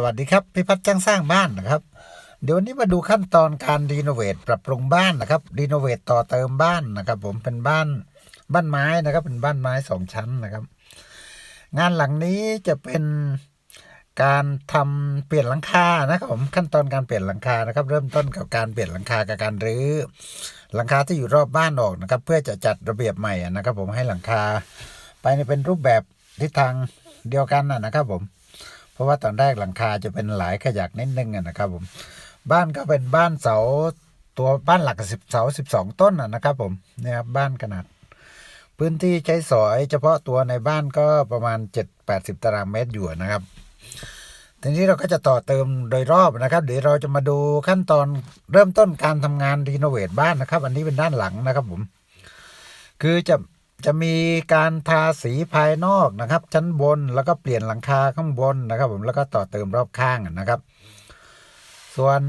สวัสดีครับพิพัฒน์จ้างสร้างบ้านนะครับ เดี๋ยววันนี้มาดูขั้นตอนการรีโนเวทปรับปรุงบ้านนะครับรีโนเวทต่อเติมบ้านนะครับผมเป็นบ้านบ้านไม้นะครับ เป็นบ้านไม้สองชั้นนะครับ งานหลังนี้จะเป็นการทำเปลี่ยนหลังคานะครับผมขั้นตอนการเปลี่ยนหลังคานะครับ เริ่มต้นกับการเปลี่ยนหลังคากับการรื้อหลังคาที่อยู่รอบบ้านออกนะครับ เพื่อจะจัดระเบียบใหม่นะครับ ผมให้หลังคา ไปในเป็นรูปแบบทิศทางเดียวกันนะนะครับผม เพราะว่าตอนแรกหลังคาจะเป็นหลายขยักนิดนึงอะนะครับผมบ้านก็เป็นบ้านเสาตัวบ้านหลักสิบเสาสิบสองต้นอะนะครับผมเนี่ยครับบ้านขนาด พื้นที่ใช้สอย เฉพาะตัวในบ้านก็ประมาณเจ็ดแปดสิบตารางเมตรอยู่นะครับทีนี้เราก็จะต่อเติมโดยรอบนะครับ เดี๋ยวเราจะมาดูขั้นตอนเริ่มต้นการทำงานรีโนเวทบ้านนะครับ อันนี้เป็นด้านหลังนะครับผม คือจะ จะมีการทาสีภายนอกนะครับ ชั้นบนแล้วก็เปลี่ยนหลังคาข้างบนนะครับ ผมแล้วก็ต่อเติมรอบข้างนะครับ ส่วน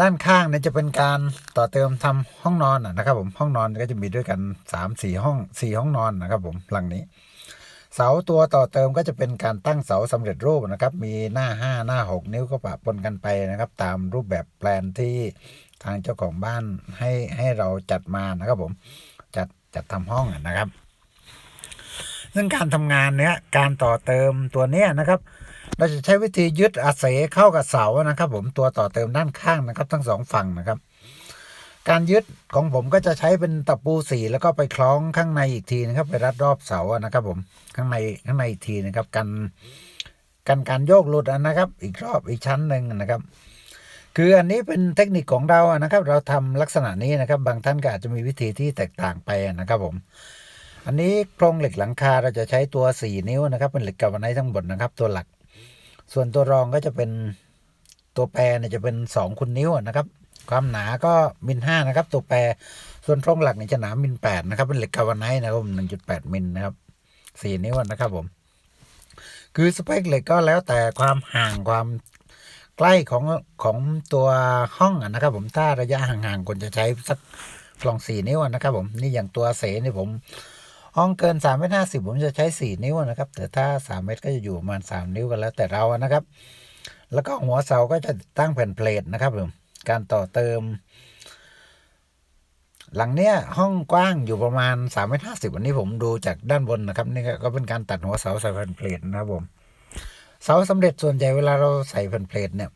ด้านข้างเนี่ยจะเป็นการต่อเติมทำห้องนอนนะครับ ผมห้องนอนก็จะมีด้วยกันสามสี่ห้องสี่ห้องนอนนะครับ ผมหลังนี้ เสาตัวต่อเติมก็จะเป็นการตั้งเสาสำเร็จรูปนะครับ มีหน้าห้าหน้าหกนิ้วก็ปะปนกันไปนะครับ ตามรูปแบบแปลนที่ทางเจ้าของบ้านให้ให้เราจัดมานะครับ ผมจัด จัดทำห้องนะครับ ซึ่งการทำงานเนี้ยการต่อเติมตัวเนี้ยนะครับ เราจะใช้วิธียึดอาเสเข้ากับเสานะครับ ผมตัวต่อเติมด้านข้างนะครับ ทั้งสองฝั่งนะครับ การยึดของผมก็จะใช้เป็นตะปูสีแล้วก็ไปคล้องข้างในอีกทีนะครับ ไปรัดรอบเสานะครับ ผมข้างในข้างในอีกทีนะครับ กันกันการโยกหลุดนะครับ อีกรอบอีกชั้นหนึ่งนะครับ คืออันนี้เป็นเทคนิคของเรานะครับ เราทำลักษณะนี้นะครับ บางท่านก็อาจจะมีวิธีที่แตกต่างไปนะครับผม อันนี้โครงเหล็กหลังคาเราจะใช้ตัว 4 นิ้วนะครับ เป็นเหล็กกาวไนท์ทั้งหมดนะครับ ตัวหลัก ส่วนตัวรองก็จะเป็นตัวแปรเนี่ยจะเป็น 2 คุณนิ้วนะครับ ความหนาก็มิลห้านะครับ ตัวแปร ส่วนโครงหลักเนี่ยจะหนามิลแปดนะครับ เป็นเหล็กกาวไนท์นะครับหนึ่งจุดแปดมิลนะครับสี่นิ้วนะครับผมคือสเปคเหล็กก็แล้วแต่ความห่างความ ใกล้ของของตัวห้องอะนะครับ ผมถ้าระยะห่างๆควรจะใช้สักกล่องสี่นิ้วนะครับ ผมนี่อย่างตัวเสนี่ผม ห้องเกินสามเมตรห้าสิบผมจะใช้สี่นิ้วนะครับ แต่ถ้าสามเมตรก็จะอยู่ประมาณสามนิ้วกันแล้วแต่เรานะครับ แล้วก็หัวเสาก็จะตั้งแผ่นเพลทนะครับผมการต่อเติม หลังเนี้ยห้องกว้างอยู่ประมาณสามเมตรห้าสิบวันนี้ผมดูจากด้านบนนะครับนี่ก็เป็นการตัดหัวเสาใส่แผ่นเพลทนะครับผม เสาสำเร็จส่วนใหญ่เวลาเราใส่แผ่นเพลทเนี่ย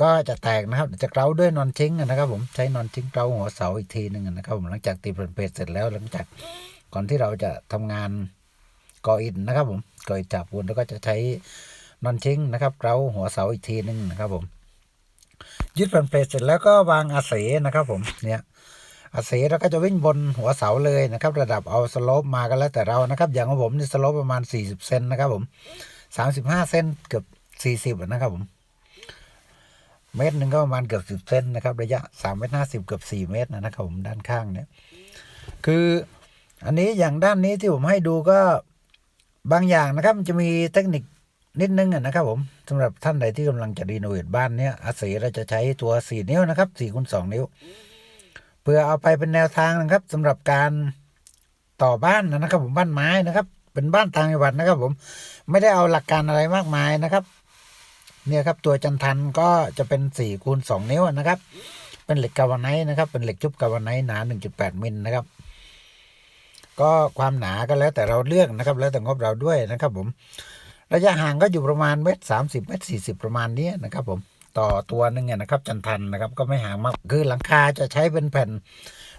ก็จะแตกนะครับ จะเกลาด้วยนอนชิ้งนะครับ ผมใช้นอนชิ้งเกลาหัวเสาอีกทีหนึ่งนะครับ ผมหลังจากตีแผ่นเพลทเสร็จแล้วหลังจากก่อนที่เราจะทำงานก่ออิฐนะครับ ผมก่ออิฐจับปูนแล้วก็จะใช้นอนชิ้งนะครับเกลาหัวเสาอีกทีหนึ่งนะครับผมยึดแผ่นเพลทเสร็จแล้วก็วางอาเสนะครับ ผมเนี่ยอาเสเราก็จะวิ่งบนหัวเสาเลยนะครับ ระดับเอาสโลปมากันแล้วแต่เรานะครับ อย่างของผมนี่สโลปประมาณ 40 เซนนะครับผม 35เซนเกือบ40นะครับผมเมตรหนึ่งก็ประมาณเกือบ10เซนนะครับ ระยะ3เมตร50เกือบ4เมตรนะครับผมด้านข้างเนี่ย คืออันนี้อย่างด้านนี้ที่ผมให้ดูก็บางอย่างนะครับ มันจะมีเทคนิคนิดนึงอะนะครับ ผมสำหรับท่านใดที่กำลังจะรีโนเวทบ้านเนี้ยอาศัยเราจะใช้ตัว4นิ้วนะครับ4คูณ2นิ้ว เพื่อเอาไปเป็นแนวทางนะครับสำหรับการต่อบ้านนะครับ ผมบ้านไม้นะครับ เป็นบ้านต่างจังหวัดนะครับ ผมไม่ได้เอาหลักการอะไรมากมายนะครับ เนี่ยครับตัวจันทันก็จะเป็น4คูณ2นิ้วนะครับ เป็นเหล็กกาวไนท์นะครับ เป็นเหล็กชุบกาวไนท์หนา 1.8มิลนะครับ ก็ความหนาก็แล้วแต่เราเลือกนะครับ แล้วแต่งบเราด้วยนะครับ ผม ระยะห่างก็อยู่ประมาณเมตรสามสิบเมตรสี่สิบประมาณนี้นะครับ ผมต่อตัวหนึงเนี่ยนะครับ จันทันนะครับ ก็ไม่ห่างมากคือหลังคาจะใช้เป็นแผ่น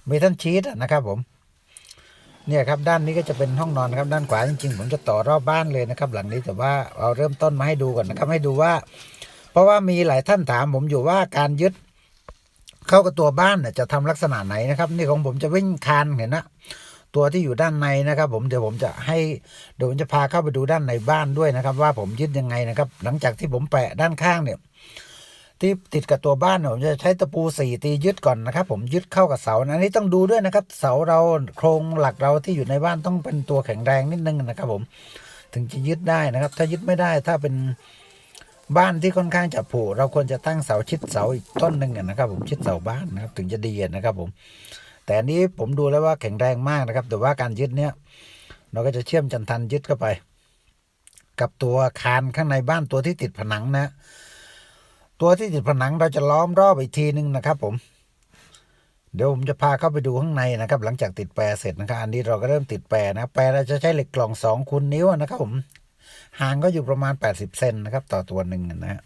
เมทัลชีตนะครับ ผม เนี่ยครับด้านนี้ก็จะเป็นห้องนอนนะครับด้านขวาจริงๆผมจะต่อรอบบ้านเลยนะครับ หลังนี้แต่ว่าเอาเริ่มต้นมาให้ดูก่อนนะครับให้ดูว่า เพราะว่ามีหลายท่านถามผมอยู่ว่าการยึดเข้ากับตัวบ้านเนี่ยจะทำลักษณะไหนนะครับ นี่ของผมจะวิ่งคานเห็นนะตัวที่อยู่ด้านในนะครับ ผมเดี๋ยวผมจะให้เดี๋ยวผมจะพาเข้าไปดูด้านในบ้านด้วยนะครับ ว่าผมยึดยังไงนะครับ หลังจากที่ผมแปะด้านข้างเนี่ย ที่ติดกับตัวบ้านเนี่ยผมจะใช้ตะปูสี่ตียึดก่อนนะครับ ผมยึดเข้ากับเสานะอันนี้ต้องดูด้วยนะครับ เสาเราโครงหลักเราที่อยู่ในบ้านต้องเป็นตัวแข็งแรงนิดนึงนะครับ ผมถึงจะยึดได้นะครับ ถ้ายึดไม่ได้ถ้าเป็นบ้านที่ค่อนข้างจะผุเราควรจะตั้งเสาชิดเสาอีกต้นหนึ่งนะครับ ผมชิดเสาบ้านนะครับถึงจะดีนะครับ ผม แต่อันนี้ผมดูแล้วว่าแข็งแรงมากนะครับ แต่ว่าการยึดเนี้ยเราก็จะเชื่อมจันทันยึดเข้าไป กับตัวคานข้างในบ้านตัวที่ติดผนังนะ ตัวที่ติดผนังเราจะล้อมรอบอีกทีนึงนะครับ ผม เดี๋ยวผมจะพาเข้าไปดูข้างในนะครับ หลังจากติดแปรเสร็จนะครับ อันนี้เราก็เริ่มติดแปรนะแปรเราจะใช้เหล็กกล่องสองคูณนิ้วนะครับ ผมห่างก็อยู่ประมาณ 80เซนนะครับ ต่อตัวหนึ่งนะฮะ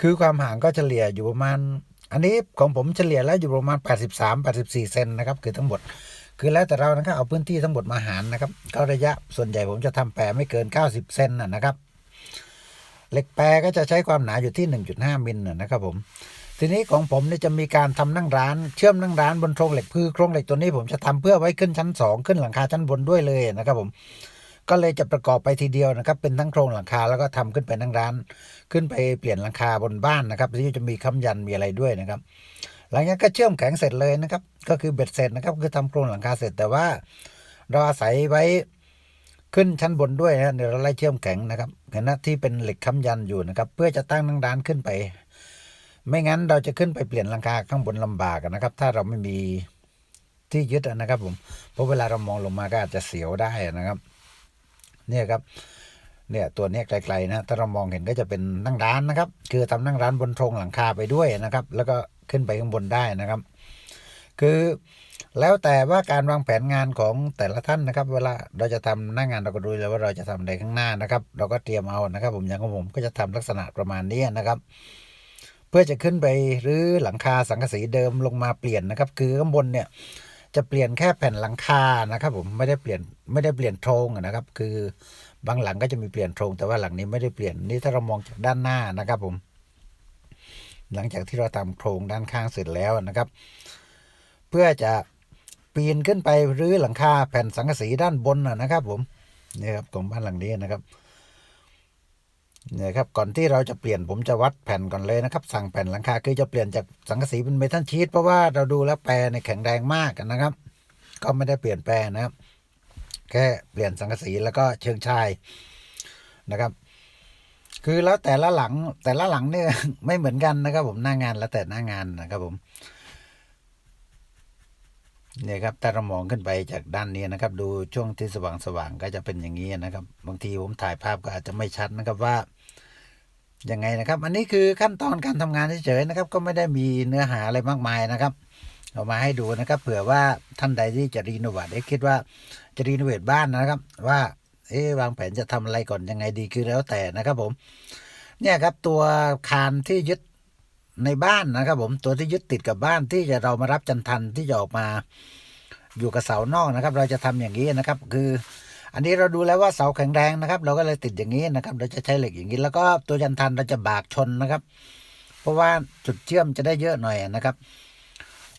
คือความห่างก็เฉลี่ยอยู่ประมาณ อันนี้ของผมเฉลี่ยแล้วอยู่ประมาณ 83 84เซนนะครับ คือทั้งหมดคือแล้วแต่เรานะครับเอาพื้นที่ทั้งหมดมาหารนะครับก็ระยะส่วนใหญ่ผมจะทำแปรไม่เกิน 90 เซนนะนะครับ เหล็กแปรก็จะใช้ความหนาอยู่ที่ 1.5มิลนะนะครับผมทีนี้ของผมเนี่ยจะมีการทำนั่งร้าน เชื่อมนั่งร้านบนโครงเหล็กคือโครงเหล็กตัวนี้ผมจะทำเพื่อไว้ขึ้นชั้นสองขึ้นหลังคาชั้นบนด้วยเลยนะครับผมก็เลยจะประกอบไปทีเดียวนะครับ เป็นทั้งโครงหลังคาแล้วก็ทำขึ้นไปนั่งร้าน ขึ้นไปเปลี่ยนหลังคาบนบ้านนะครับที่จะมีค้ำยันมีอะไรด้วยนะครับ หลังจากนั้นก็เชื่อมแข็งเสร็จเลยนะครับ ก็คือเบ็ดเสร็จนะครับ คือทำโครงหลังคาเสร็จแต่ว่า เราอาศัยไว้ ขึ้นชั้นบนด้วยนะเดี๋ยวเราไล่เชื่อมแข็งนะครับเห็นนะที่เป็นเหล็กค้ำยันอยู่นะครับ เพื่อจะตั้งนั่งร้านขึ้นไป ไม่งั้นเราจะขึ้นไปเปลี่ยนหลังคาข้างบนลำบากนะครับ ถ้าเราไม่มีที่ยึดนะครับผมเพราะเวลาเรามองลงมาก็อาจจะเสียวได้นะครับ เนี่ยครับเนี่ยตัวนี้ไกลๆนะถ้าเรามองเห็นก็จะเป็นนั่งร้านนะครับ คือทำนั่งร้านบนโครงหลังคาไปด้วยนะครับ แล้วก็ขึ้นไปข้างบนได้นะครับ คือ แล้วแต่ว่าการวางแผนงานของแต่ละท่านนะครับ เวลาเราจะทำหน้างานเราก็ดูเลยว่าเราจะทำอะไรข้างหน้านะครับ เราก็เตรียมเอานะครับ ผมอย่างของผมก็จะทำลักษณะประมาณนี้นะครับ เพื่อจะขึ้นไปหรือหลังคาสังกะสีเดิมลงมาเปลี่ยนนะครับ คือข้างบนเนี่ยจะเปลี่ยนแค่แผ่นหลังคานะครับ ผมไม่ได้เปลี่ยนไม่ได้เปลี่ยนโครงนะครับ คือบางหลังก็จะมีเปลี่ยนโครงแต่ว่าหลังนี้ไม่ได้เปลี่ยนนี่ถ้าเรามองจากด้านหน้านะครับ ผม หลังจากที่เราทำโครงด้านข้างเสร็จแล้วนะครับ เพื่อจะ ปีนขึ้นไปรื้อหลังคาแผ่นสังกะสีด้านบนนะนะครับ ผมนี่ครับของบ้านหลังนี้นะครับเนี่ยครับก่อนที่เราจะเปลี่ยนผมจะวัดแผ่นก่อนเลยนะครับ สั่งแผ่นหลังคาคือจะเปลี่ยนจากสังกะสีเป็นเมทัลชีตเพราะว่าเราดูแล้วแปรในแข็งแรงมากนะครับ ก็ไม่ได้เปลี่ยนแปลนะครับ แค่เปลี่ยนสังกะสีแล้วก็เชิงชายนะครับ คือแล้วแต่ละหลังแต่ละหลังเนี่ยไม่เหมือนกันนะครับ ผมหน้างานแล้วแต่หน้างานนะครับผม เนี่ยครับถ้าเรามองขึ้นไปจากด้านนี้นะครับ ดูช่วงที่สว่างสว่างๆก็จะเป็นอย่างนี้นะครับ บางทีผมถ่ายภาพก็อาจจะไม่ชัดนะครับว่ายังไงนะครับ อันนี้คือขั้นตอนการทำงานเฉยๆนะครับ ก็ไม่ได้มีเนื้อหาอะไรมากมายนะครับเอามาให้ดูนะครับ เผื่อว่าท่านใดที่จะรีโนเวทเอ๊คิดว่าจะรีโนเวทบ้านนะครับ ว่าเอ๊วางแผนจะทำอะไรก่อนยังไงดีคือแล้วแต่นะครับผมเนี่ยครับตัวคานที่ยึด ในบ้านนะครับผมตัวที่ยึดติดกับบ้านที่จะเรามารับจันทันที่จะออกมาอยู่กับเสานอกนะครับ เราจะทำอย่างนี้นะครับ คือ อันนี้เราดูแล้วว่าเสาแข็งแรงนะครับ เราก็เลยติดอย่างนี้นะครับ เราจะใช้เหล็กอย่างนี้ แล้วก็ตัวจันทันเราจะบากชนนะครับ เพราะว่าจุดเชื่อมจะได้เยอะหน่อยนะครับ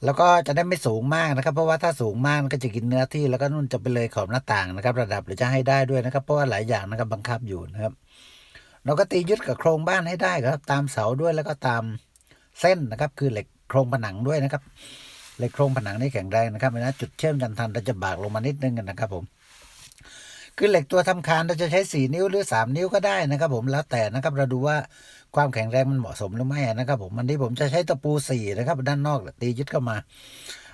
แล้วก็จะได้ไม่สูงมากนะครับ เพราะว่าถ้าสูงมากก็จะกินเนื้อที่แล้วก็นุ่นจะไปเลยขอบหน้าต่างนะครับ ระดับหรือจะให้ได้ด้วยนะครับ เพราะว่าหลายอย่างนะครับบังคับอยู่นะครับ เราก็ตียึดกับโครงบ้านให้ได้ครับ ตามเสาด้วยแล้วก็ตาม เส้นนะครับ คือเหล็กโครงผนังด้วยนะครับเหล็กโครงผนังนี่แข็งแรงนะครับนะจุดเชื่อมจันทันเราจะบากลงมานิดนึงนะครับผมคือเหล็กตัวทำคานเราจะใช้สี่นิ้วหรือสามนิ้วก็ได้นะครับ ผมแล้วแต่นะครับเราดูว่าความแข็งแรงมันเหมาะสมหรือไม่นะครับ ผมอันนี้ผมจะใช้ตะปูสี่นะครับด้านนอกตียึดเข้ามา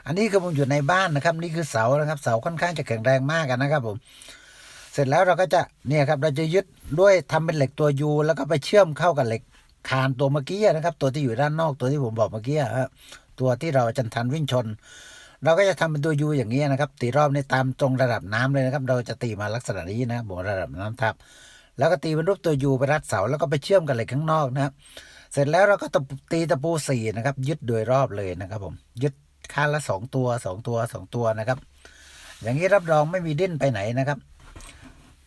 อันนี้คือผมอยู่ในบ้านนะครับ นี่คือเสานะครับเสาค่อนข้างจะแข็งแรงมากนะครับ ผม เสร็จแล้วเราก็จะเนี่ยครับเราจะยึดด้วยทำเป็นเหล็กตัวยูแล้วก็ไปเชื่อมเข้ากับเหล็ก คานตัวเมื่อกี้นะครับ ตัวที่อยู่ด้านนอกตัวที่ผมบอกเมื่อกี้ครับตัวที่เราจันทันวิ่งชน เราก็จะทำเป็นตัวยูอย่างนี้นะครับ ตีรอบในตามตรงระดับน้ำเลยนะครับ เราจะตีมาลักษณะนี้นะบบอกระดับน้ำทับ แล้วก็ตีเป็นรูปตัวยูไปรัดเสาแล้วก็ไปเชื่อมกับเหล็กข้างนอกนะครับเสร็จแล้วเราก็ตีตะปูสี่นะครับ ยึดโดยรอบเลยนะครับผมยึดข้างละสองตัวสองตัวสองตัวนะครับ อย่างนี้รับรองไม่มีดิ้นไปไหนนะครับ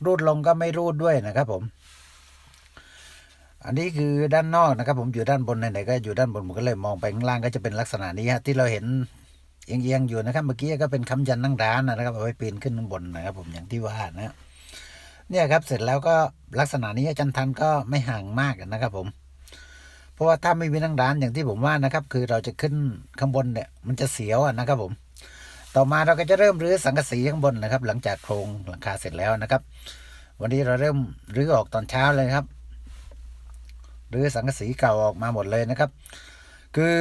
รูดลงก็ไม่รูดด้วยนะครับผม อันนี้คือด้านนอกนะครับ ผมอยู่ด้านบนไหนๆก็อยู่ด้านบนผมก็เลยมองไปข้างล่างก็จะเป็นลักษณะนี้ฮะที่เราเห็นเอียงๆอยู่นะครับ เมื่อกี้ก็เป็นคำยันนั่งร้านนะครับเอาไว้ปีนขึ้นข้างบนนะครับ ผมอย่างที่ว่านะเนี่ยครับเสร็จแล้วก็ลักษณะนี้อาจันทันก็ไม่ห่างมากนะครับ ผม เพราะว่าถ้าไม่มีนั่งร้านอย่างที่ผมว่านะครับ คือเราจะขึ้นข้างบนเนี่ย มันจะเสียวนะครับ ผม ต่อมาเราก็จะเริ่มรื้อสังกะสีข้างบนนะครับ หลังจากโครงหลังคาเสร็จแล้วนะครับ วันนี้เราเริ่มรื้อออกตอนเช้าเลยครับ หรือสังกะสีเก่าออกมาหมดเลยนะครับ คือ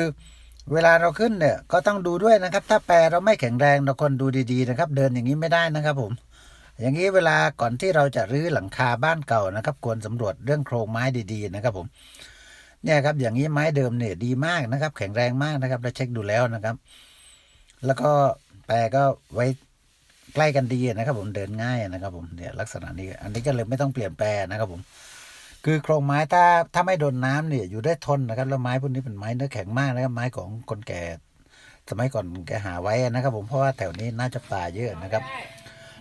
เวลาเราขึ้นเนี่ยก็ต้องดูด้วยนะครับ ถ้าแปรเราไม่แข็งแรงเราคนดูดีๆนะครับ เดินอย่างนี้ไม่ได้นะครับผม อย่างนี้เวลาก่อนที่เราจะรื้อหลังคาบ้านเก่านะครับ ควรสำรวจเรื่องโครงไม้ดีๆนะครับผมเนี่ยครับอย่างนี้ไม้เดิมเนี่ยดีมากนะครับ แข็งแรงมากนะครับเราเช็คดูแล้วนะครับ แล้วก็แปรก็ไว้ใกล้กันดีนะครับ ผมเดินง่ายนะครับ ผมเนี่ยลักษณะนี้ อันนี้ก็เลยไม่ต้องเปลี่ยนแปลนะครับผม คือโครงไม้ถ้าถ้าไม่โดนน้ำเนี่ยอยู่ได้ทนนะครับแล้วไม้พวกนี้เป็นไม้เนื้อแข็งมากนะครับไม้ของคนแก่สมัยก่อนแกหาไว้นะครับ ผมเพราะว่าแถวนี้น่าจะป่าเยอะนะครับ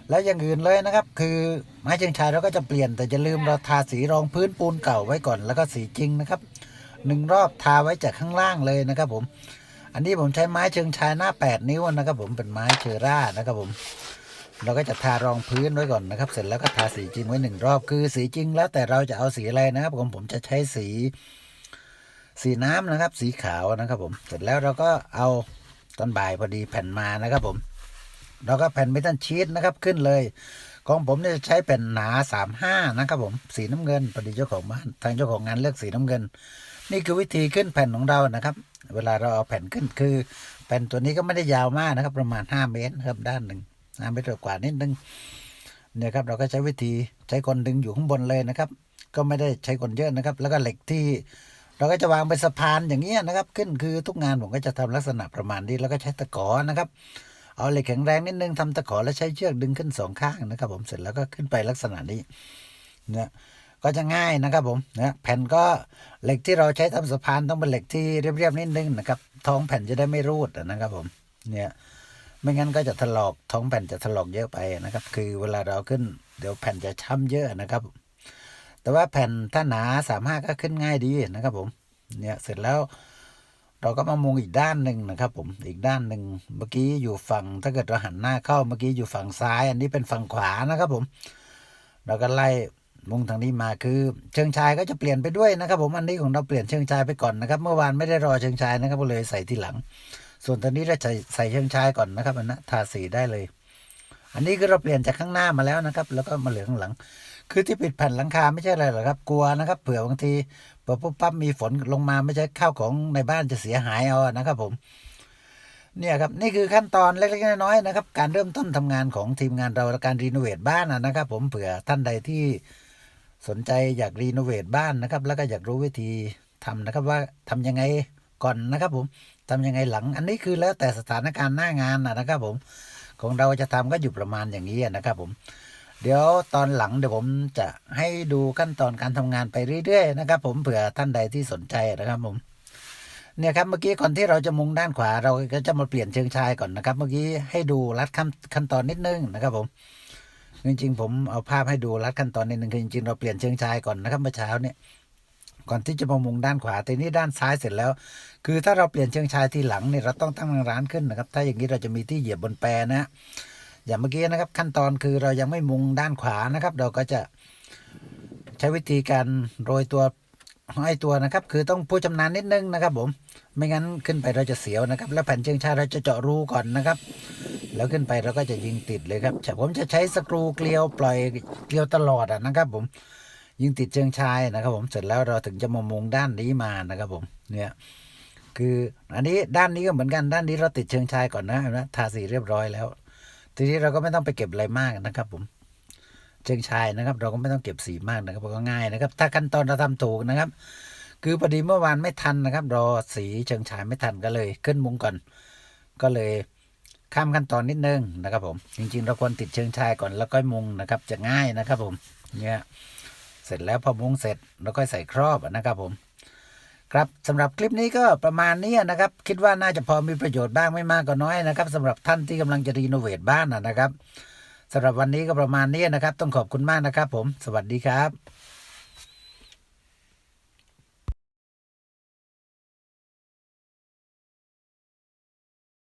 แล้วอย่างอื่นเลยนะครับ คือไม้เชิงชายเราก็จะเปลี่ยนแต่จะลืมเราทาสีรองพื้นปูนเก่าไว้ก่อนแล้วก็สีจริงนะครับหนึ่งรอบทาไว้จากข้างล่างเลยนะครับ ผม อันนี้ผมใช้ไม้เชิงชายหน้า 8 นิ้วนะครับ ผมเป็นไม้เชอร่านะครับผม เราก็จะทารองพื้นไว้ก่อนนะครับ เสร็จแล้วก็ทาสีจริงไว้หนึ่งรอบคือสีจริงแล้วแต่เราจะเอาสีอะไรนะครับผมผมจะใช้สี สีน้ำนะครับ สีขาวนะครับผมเสร็จแล้วเราก็เอาตอนบ่ายพอดีแผ่นมานะครับผมเราก็แผ่นเมทัลชีตนะครับขึ้นเลยของผมเนี่ยจะใช้แผ่นหนาสามห้านะครับผมสีน้ำเงินพอดีเจ้าของบ้านทางเจ้าของงานเลือกสีน้ำเงิน นี่คือวิธีขึ้นแผ่นของเรานะครับ เวลาเราเอาแผ่นขึ้นคือ แผ่นตัวนี้ก็ไม่ได้ยาวมากนะครับ ประมาณห้าเมตรครับด้านหนึ่ง ห้าเมตรกว่านิดนึงเนี่ยครับเราก็ใช้วิธีใช้คนดึงอยู่ข้างบนเลยนะครับ ก็ไม่ได้ใช้คนเยอะนะครับ แล้วก็เหล็กที่ เราก็จะวางเป็นสะพานอย่างเงี้ยนะครับ ขึ้นคือทุกงานผมก็จะทำลักษณะประมาณนี้แล้วก็ใช้ตะขอนะครับ เอาเหล็กแข็งแรงนิดนึงทำตะขอแล้วใช้เชือกดึงขึ้นสองข้างนะครับ ผมเสร็จแล้วก็ขึ้นไปลักษณะนี้เนี่ยก็จะง่ายนะครับผมนะแผ่นก็เหล็กที่เราใช้ทำสะพานต้องเป็นเหล็กที่เรียบๆนิดนึงนะครับท้องแผ่นจะได้ไม่รูดนะครับผมเนี่ย ไม่งั้นก็จะถลอกท้องแผ่นจะถลอกเยอะไปนะครับ คือเวลาเราขึ้นเดี๋ยวแผ่นจะช้ำเยอะนะครับ แต่ว่าแผ่นถ้าหนาสามห้าก็ขึ้นง่ายดีนะครับ ผม เนี่ยเสร็จแล้วเราก็มามุงอีกด้านหนึ่งนะครับ ผมอีกด้านหนึ่งเมื่อกี้อยู่ฝั่งถ้าเกิดเราหันหน้าเข้าเมื่อกี้อยู่ฝั่งซ้าย อันนี้เป็นฝั่งขวานะครับ ผม เราก็ไล่มุงทางนี้มาคือ เชิงชายก็จะเปลี่ยนไปด้วยนะครับ ผมอันนี้ของเราเปลี่ยนเชิงชายไปก่อนนะครับ เมื่อวานไม่ได้รอเชิงชายนะครับก็เลยใส่ทีหลัง ส่วนตอนนี้เราใส่ใส่เชิงชายก่อนนะครับอันนั้นทาสีได้เลย อันนี้คือเราเปลี่ยนจากข้างหน้ามาแล้วนะครับ แล้วก็มาเหลือข้างหลัง คือที่ปิดแผ่นหลังคาไม่ใช่อะไรหรอกครับ กลัวนะครับ เผื่อบางทีพอปุ๊บปั๊บมีฝนลงมาไม่ใช่ข้าวของในบ้านจะเสียหายเอานะครับผมเนี่ยครับนี่คือขั้นตอนเล็กๆน้อยๆนะครับ การเริ่มต้นทำงานของทีมงานเราการรีโนเวทบ้านนะนะครับ ผมเผื่อท่านใดที่สนใจอยากรีโนเวทบ้านนะครับ แล้วก็อยากรู้วิธีทำนะครับว่าทำยังไง ก่อนนะครับผมทำยังไงหลัง อันนี้คือแล้วแต่สถานการณ์หน้างานนะนะครับผม ของเราจะทำก็อยู่ประมาณอย่างนี้นะครับผม เดี๋ยวตอนหลังเดี๋ยวผมจะให้ดูขั้นตอนการทำงานไปเรื่อยๆนะครับผมเผื่อท่านใดที่สนใจนะครับผมเนี่ยครับเมื่อกี้ก่อนที่เราจะมุงด้านขวาเราก็จะมาเปลี่ยนเชิงชายก่อนนะครับ เมื่อกี้ให้ดูรัดขั้นขั้นตอนนิดนึงนะครับผมจริงๆผมเอาภาพให้ดูรัดขั้นตอนนิดนึงคือจริงๆเราเปลี่ยนเชิงชายก่อนนะครับเมื่อเช้าเนี่ย ก่อนที่จะมามุงด้านขวาแต่นี้ด้านซ้ายเสร็จแล้ว คือถ้าเราเปลี่ยนเชิงชายทีหลังเนี่ยเราต้องตั้งร้านขึ้นนะครับ ถ้าอย่างนี้เราจะมีที่เหยียบบนแปรนะอย่างเมื่อกี้นะครับ ขั้นตอนคือเรายังไม่มุงด้านขวานะครับ เราก็จะใช้วิธีการโรยตัวห้อยตัวนะครับ คือต้องผู้ชำนาญนิดนึงนะครับ ผม ไม่งั้นขึ้นไปเราจะเสียวนะครับ แล้วแผ่นเชิงชายเราจะเจาะรูก่อนนะครับ แล้วขึ้นไปเราก็จะยิงติดเลยครับผมจะใช้สกรูเกลียวปล่อยเกลียวตลอดอะนะครับ ผม ยิงติดเชิงชายนะครับผมเสร็จแล้วเราถึงจะมามุงด้านนี้มานะครับผมเนี่ยคืออันนี้ด้านนี้ก็เหมือนกันด้านนี้เราติดเชิงชายก่อนนะเห็นไหมทาสีเรียบร้อยแล้ว ทีนี้เราก็ไม่ต้องไปเก็บอะไรมากนะครับผมเชิงชายนะครับ เราก็ไม่ต้องเก็บสีมากนะครับก็ง่ายนะครับ ถ้าขั้นตอนเราทำถูกนะครับ คือพอดีเมื่อวานไม่ทันนะครับรอสีเชิงชายไม่ทันก็เลย ขึ้นมุงก่อน ก็เลยข้ามขั้นตอนนิดนึงนะครับผม จริงๆ เราควรติดเชิงชายก่อนแล้วก็มุงนะครับ จะง่ายนะครับผมเนี่ย สร็จแล้วพอมุงเสร็จเราก็ใส่ครอบนะครับผม ครับสำหรับคลิปนี้ก็ประมาณนี้นะครับ คิดว่าน่าจะพอมีประโยชน์บ้างไม่มากก็น้อยนะครับสำหรับท่านที่กำลังจะรีโนเวทบ้านนะครับสำหรับวันนี้ก็ประมาณนี้นะครับ ต้องขอบคุณมากนะครับผม สวัสดีครับ